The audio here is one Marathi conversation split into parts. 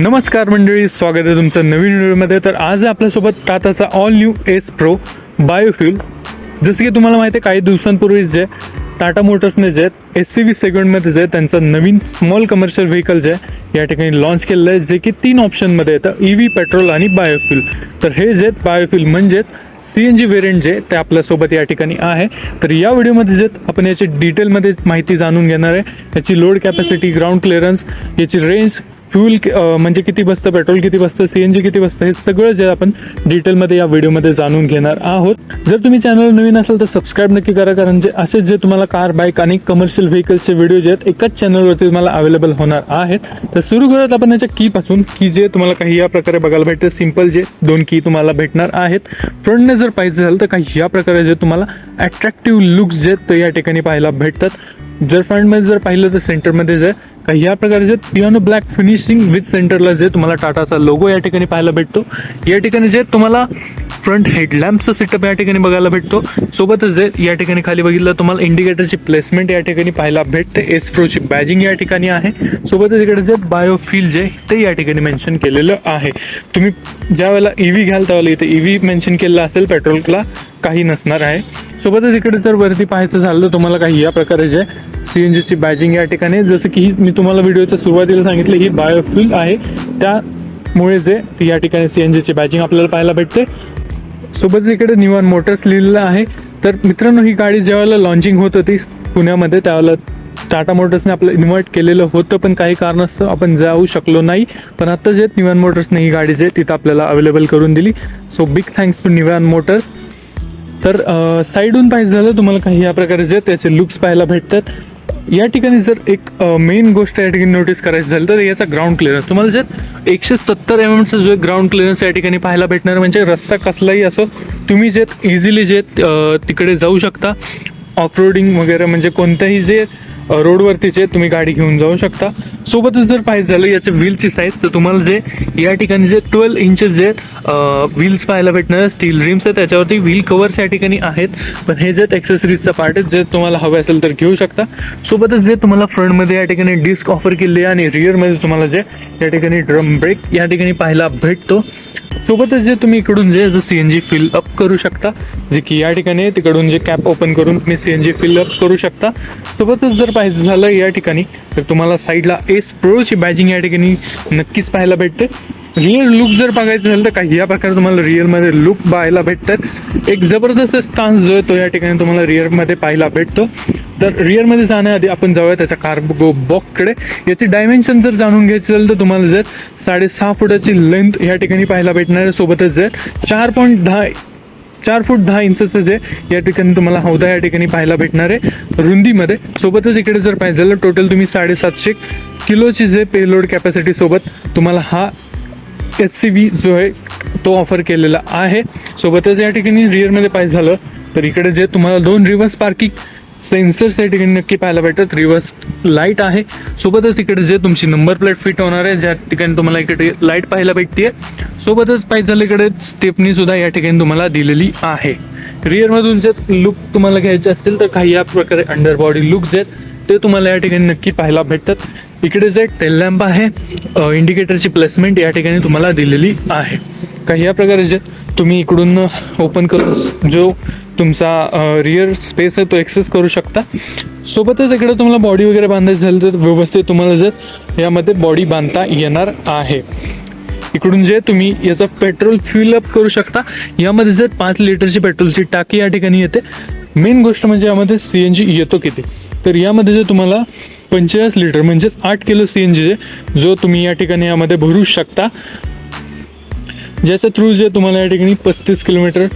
नमस्कार मंडळी स्वागत आहे तुमचं नवीन व्हिडिओमध्ये. तर आज आपल्यासोबत टाटाचा all new Ace pro biofuel जसं की तुम्हाला माहिती आहे काही दिवसांपूर्वीच जे टाटा मोटर्सने जे एस सी व्ही सेगमेंटमध्ये जे त्यांचं नवीन स्मॉल कमर्शियल व्हेकल जे आहे, या ठिकाणी लॉन्च केलेलं आहे जे की तीन ऑप्शनमध्ये येतं ई व्ही पेट्रोल आणि बायोफ्युल तर हे जे बायोफ्युल म्हणजेच सी एन जी व्हेरियंट जे ते आपल्यासोबत या ठिकाणी आहे. तर या व्हिडिओमध्ये जे आपण याची डिटेलमध्ये माहिती जाणून घेणार आहे. याची लोड कॅपॅसिटी ग्राउंड क्लिअरन्स याची रेंज फ्यूल म्हणजे किती बसतं पेट्रोल किती बसतं सी एन जी किती बसतं हे सगळं जे आपण डिटेलमध्ये या व्हिडिओमध्ये जाणून घेणार आहोत. जर तुम्ही चॅनल नवीन असाल तर सबस्क्राईब नक्की करा कारण जे असे जे तुम्हाला कार बाईक आणि कमर्शियल व्हेकल्सचे व्हिडिओ जे आहेत एकाच चॅनलवरती तुम्हाला अवेलेबल होणार आहेत. तर सुरू करत आपण याच्या कीपासून की जे तुम्हाला काही या प्रकारे बघायला भेटते. सिंपल जे दोन की तुम्हाला भेटणार आहेत. फ्रंटने जर पाहिजे झालं तर काही या प्रकारे जे तुम्हाला अट्रॅक्टिव्ह लुक्स जे आहेत ते या ठिकाणी पाहायला भेटतात. जर फ्रंटमध्ये जर पाहिलं तर सेंटरमध्ये जे तर या प्रकारचे पियानो ब्लॅक फिनिशिंग विथ सेंटरला जे तुम्हाला टाटाचा लोगो या ठिकाणी पाहायला भेटतो या ठिकाणी जे तुम्हाला फ्रंट हेडलॅम्पचा सेटअप या ठिकाणी बघायला भेटतो. सोबतच जे या ठिकाणी खाली बघितलं तुम्हाला इंडिकेटरची प्लेसमेंट या ठिकाणी पाहायला भेटते. एस प्रोची बॅजिंग या ठिकाणी आहे. सोबतच इकडे जे बायोफिल जे ते या ठिकाणी मेन्शन केलेलं आहे. तुम्ही ज्या वेळेला ईव्ही घ्याल त्यावेळेला इथे ई व्ही मेन्शन केलेलं असेल पेट्रोलला काही नसणार आहे. सोबतच इकडे जर वरती पाहायचं झालं तर तुम्हाला काही या प्रकारे जे सी एन जीची बॅजिंग या ठिकाणी जसं की ही मी तुम्हाला व्हिडिओच्या सुरुवातीला सांगितलं ही बायोफ्युल आहे. त्यामुळे जे ती या ठिकाणी सी एन जीची बॅजिंग आपल्याला पाहायला भेटते. सोबतच इकडे निवान मोटर्स लिहिलेलं आहे. तर मित्रांनो ही गाडी ज्यावेळेला लॉन्चिंग होत होती पुण्यामध्ये त्यावेळेला टाटा मोटर्सने आपलं इन्व्हर्ट केलेलं होतं पण काही कारणास्तव आपण जाऊ शकलो नाही. पण आत्ता जे निवान मोटर्सने ही गाडी जे तिथं आपल्याला अवेलेबल करून दिली. So big thanks to Nivaan motors तर साईडून पाहिजे झालं तुम्हाला काही या प्रकारचे त्याचे लुक्स पाहायला भेटतात. या ठिकाणी जर एक मेन गोष्ट या ठिकाणी नोटीस करायची झाली तर याचा ग्राउंड क्लिअरन्स तुम्हाला जे एकशे सत्तर mm एम एमचा जो ग्राउंड क्लिअरन्स या ठिकाणी पाहायला भेटणार म्हणजे रस्ता कसलाही असो तुम्ही जे इझिली जे तिकडे जाऊ शकता. ऑफ रोडिंग वगैरे म्हणजे कोणत्याही जे रोडवरतीचे तुम्ही गाडी घेऊन जाऊ शकता. सोबतच जर पाहिजे झालं याच्या व्हीलची साईज तर तुम्हाला जे या ठिकाणी जे ट्वेल्व इंचेस जे व्हील्स पाहायला भेटणार स्टील रिम्स आहे त्याच्यावरती व्हील कवर्स या ठिकाणी आहेत. पण हे जे एक्सेसरीजचा पार्ट आहेत जे तुम्हाला हवे असेल तर घेऊ शकता. सोबतच जे तुम्हाला फ्रंटमध्ये या ठिकाणी डिस्क ऑफर केली आहे आणि रिअरमध्ये तुम्हाला जे या ठिकाणी ड्रम ब्रेक या ठिकाणी पाहायला भेटतो. सोबतच जे तुम्ही इकडून जे C N G fill up करू शकता जे की या ठिकाणी आहे, तिकडून जे कॅप ओपन करून तुम्ही C N G fill up करू शकता. सोबतच जर पाहिजे झालं या ठिकाणी तर तुम्हाला साईडला एस प्रोची बॅजिंग या ठिकाणी नक्कीच पाहायला भेटते. रिअल लुक जर बघायचं झालं तर काही या प्रकारे तुम्हाला रिअलमध्ये लुक पाहायला भेटतात. एक जबरदस्त स्टान्स जो आहे तो या ठिकाणी तुम्हाला रिअरमध्ये पाहायला भेटतो. तर रिअरमध्ये जाण्याआधी आपण जाऊया त्याच्या कार्गो बॉक्सकडे याची डायमेन्शन जर जाणून घ्यायचं झालं तर तुम्हाला जर साडेसहा फुटाची लेंथ या ठिकाणी पाहायला भेटणार आहे. सोबतच जर चार पॉईंट दहा चार फूट दहा इंचचं जे या ठिकाणी तुम्हाला हौदा या ठिकाणी पाहायला भेटणार आहे. रुंदीमध्ये. सोबतच इकडे जर पाहिजे झालं टोटल तुम्ही साडेसातशे किलोची जे पेलोड कॅपॅसिटी सोबत तुम्हाला हा एस सी बी जो आहे तो ऑफर केलेला आहे. सोबतच या ठिकाणी रिअरमध्ये पाहिजे झालं तर इकडे जे तुम्हाला दोन रिव्हर्स पार्किंग सेन्सर्स या ठिकाणी नक्की पाहायला भेटतात. रिव्हर्स लाइट आहे. सोबतच इकडे जे तुमची नंबर प्लेट फिट होणार आहे ज्या ठिकाणी तुम्हाला इकडे लाइट पाहायला भेटते सोबतच पाहिजे झालं इकडे स्टेपनी सुद्धा या ठिकाणी तुम्हाला दिलेली आहे. रिअरमधून जे लुक तुम्हाला घ्यायचे असतील तर काही या प्रकारे अंडर बॉडी लुक्स आहेत. ते तुम्हाला या ठिकाणी नक्की पाहायला भेटतात. इकडे जे टेल लॅम्प आहे इंडिकेटरची प्लेसमेंट या ठिकाणी तुम्हाला दिलेली आहे. काही या प्रकारे जे तुम्ही इकडून ओपन करून जो तुमचा रिअर स्पेस आहे तो एक्सेस करू शकता. सोबतच इकडे तुम्हाला बॉडी वगैरे बांधायचं झाली तर व्यवस्थित तुम्हाला जर यामध्ये बॉडी बांधता येणार आहे. इकडून जे तुम्ही याचं पेट्रोल फ्युल अप करू शकता. यामध्ये जर पाच लिटरची पेट्रोलची टाकी या ठिकाणी येते. मेन गोष्ट म्हणजे यामध्ये सी एन जी येतो किती? तर यामध्ये जे तुम्हाला पंचेचाळीस लिटर म्हणजेच आठ किलो सी एन जी जो तुम्ही या ठिकाणी यामध्ये भरू शकता ज्याच्या थ्रू जे तुम्हाला या ठिकाणी पस्तीस किलोमीटर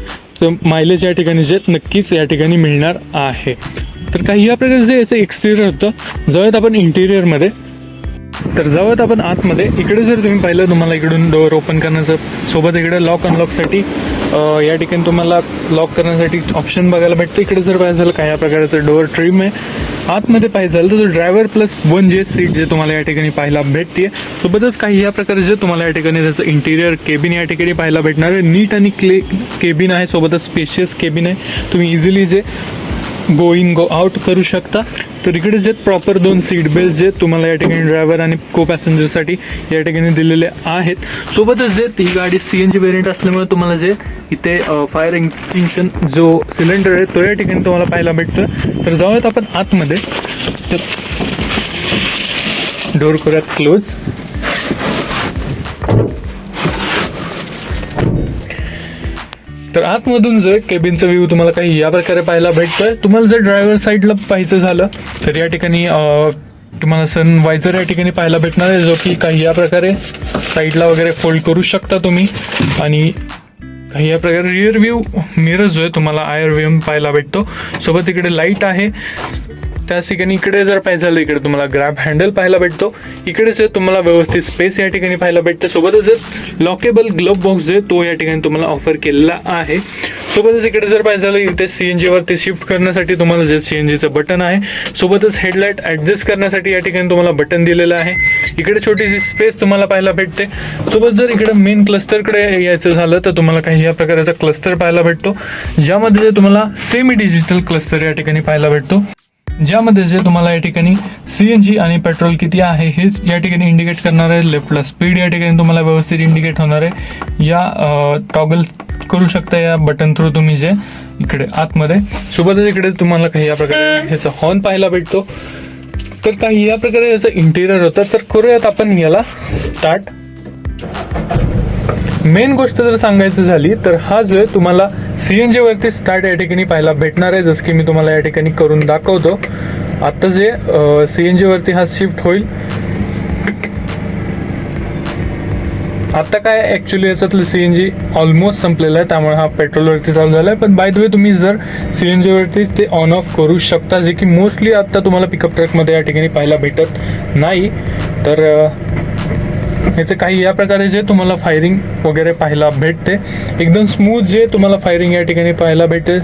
मायलेज या ठिकाणी जे नक्कीच या ठिकाणी मिळणार आहे. तर काही या प्रकारे जे याचं एक्सटिरियर होतं जाऊयात आपण इंटिरियरमध्ये तर जाऊयात आपण आतमध्ये. इकडे जर तुम्ही पाहिलं तुम्हाला इकडून डोअर ओपन करण्याचं सोबत इकडे लॉक अनलॉकसाठी या ठिकाणी तुम्हाला लॉक करण्यासाठी ऑप्शन बघायला भेटतं. इकडे जर पाहिजे झालं काही या प्रकारचं डोअर ट्रिम आहे. आतमध्ये पाहिजे झालं तर ड्रायव्हर प्लस वन जे सीट जे तुम्हाला या ठिकाणी पाहायला भेटते सोबतच काही या प्रकारे तुम्हाला या ठिकाणी त्याचं इंटिरियर केबिन या ठिकाणी पाहायला भेटणार आहे. नीट आणि क्ले केबिन आहे सोबतच स्पेशियस केबिन आहे. तुम्ही इझिली जे गो इन गो आउट करू शकता. तर इकडे जे प्रॉपर दोन सीट बेल्ट जे तुम्हाला या ठिकाणी ड्रायव्हर आणि को पॅसेंजरसाठी या ठिकाणी दिलेले आहेत. सोबतच जे ती गाडी सी एन जी व्हेरियंट असल्यामुळे तुम्हाला जे इथे फायर एक्सटिंक्शन जो सिलेंडर आहे तो या ठिकाणी तुम्हाला पाहायला भेटतो तर जाऊयात आपण आतमध्ये. डोर करूयात क्लोज तर आतमधून जर केबिनचा व्ह्यू तुम्हाला काही या प्रकारे पाहायला भेटतोय. तुम्हाला जर ड्रायव्हर साईडला पाहायचं झालं तर या ठिकाणी तुम्हाला सन वायझर या ठिकाणी पाहायला भेटणार आहे जो की काही या प्रकारे साईडला वगैरे फोल्ड करू शकता तुम्ही. आणि काही या प्रकारे रिअर व्ह्यू मिरर जो आहे तुम्हाला आयर व्ह्यू पाहायला भेटतो. सोबत इकडे लाइट आहे. त्याच ठिकाणी इकडे जर पाहिजे झालं इकडे तुम्हाला ग्रॅब हँडल पाहायला भेटतो. इकडे जे तुम्हाला व्यवस्थित स्पेस या ठिकाणी पाहायला भेटते. सोबतच लॉकेबल ग्लोव बॉक्स जे तो या ठिकाणी तुम्हाला ऑफर केलेला आहे. सोबतच इकडे जर पाहिजे झालं इथे सी एन जीवरती शिफ्ट करण्यासाठी तुम्हाला जे सी एन जीचं बटन आहे सोबतच हेडलाईट ॲडजस्ट करण्यासाठी या ठिकाणी तुम्हाला बटन दिलेलं आहे. इकडे छोटीशी स्पेस तुम्हाला पाहायला भेटते. सोबत जर इकडे मेन क्लस्टरकडे यायचं झालं तर तुम्हाला काही या प्रकारचा क्लस्टर पाहायला भेटतो ज्यामध्ये तुम्हाला सेमी डिजिटल क्लस्टर या ठिकाणी पाहायला भेटतो. ज्यामध्ये जे तुम्हाला या ठिकाणी सी एन जी आणि पेट्रोल किती आहे हेच या ठिकाणी इंडिकेट करणार आहे. लेफ्टला स्पीड या ठिकाणी तुम्हाला व्यवस्थित इंडिकेट होणार आहे. या टॉगल करू शकता या बटन थ्रू तुम्ही जे इकडे आतमध्ये. सोबतच इकडे तुम्हाला काही या प्रकारे ह्याचा हॉर्न पाहायला भेटतो. तर काही या प्रकारे याचं इंटिरियर होतं. तर करूयात आपण याला स्टार्ट मेन गोष्ट जर सांगायचं झाली तर हा जो आहे तुम्हाला सी एन वरती स्टार्ट या ठिकाणी पाहायला भेटणार आहे जसं की मी तुम्हाला या ठिकाणी करून दाखवतो. आता जे सी एन वरती हा शिफ्ट होईल. आता काय ॲक्च्युली याच्यातलं सी एन जी ऑलमोस्ट संपलेलं आहे त्यामुळे हा पेट्रोलवरती चालू झाला आहे पण बाय द वे तुम्ही जर सी एन जीवरतीच ते ऑन ऑफ करू शकता जे की मोस्टली आता तुम्हाला पिकअप ट्रकमध्ये या ठिकाणी पाहायला भेटत नाही. तर अं, ह्याचं काही या प्रकारे जे तुम्हाला फायरिंग वगैरे पाहायला भेटते. एकदम स्मूथ जे तुम्हाला फायरिंग या ठिकाणी पाहायला भेटते.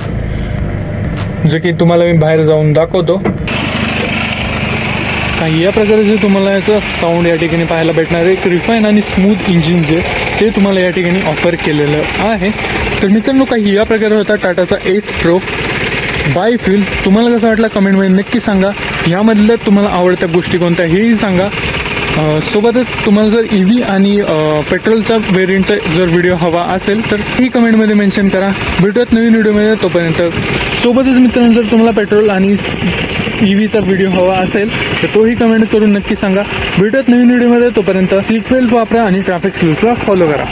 जे की तुम्हाला मी बाहेर जाऊन दाखवतो. काही या प्रकारे जे तुम्हाला याचं साऊंड या ठिकाणी पाहायला भेटणार आहे. एक रिफाईन आणि स्मूथ इंजिन जे ते तुम्हाला या ठिकाणी ऑफर केलेलं आहे. तर मित्रांनो काही या प्रकारे होता टाटाचा एस प्रो बाय फ्यूल तुम्हाला कसं वाटलं कमेंटमध्ये नक्की सांगा. यामधल्या तुम्हाला आवडत्या गोष्टी कोणत्या हेही सांगा. सोबतच तुम्हाला जर ई व्ही आणि पेट्रोलचा वेरियंटचा जर व्हिडिओ हवा असेल तर ही कमेंटमध्ये मेन्शन करा. भेटूयात नवीन व्हिडिओमध्ये तोपर्यंत. सोबतच मित्रांनो जर तुम्हाला पेट्रोल आणि ई व्हीचा व्हिडिओ हवा असेल तर तोही कमेंट करून नक्की सांगा. भेटूयात नवीन व्हिडिओमध्ये तोपर्यंत. सीट बेल्ट वापरा आणि ट्रॅफिक सिल्कला फॉलो करा.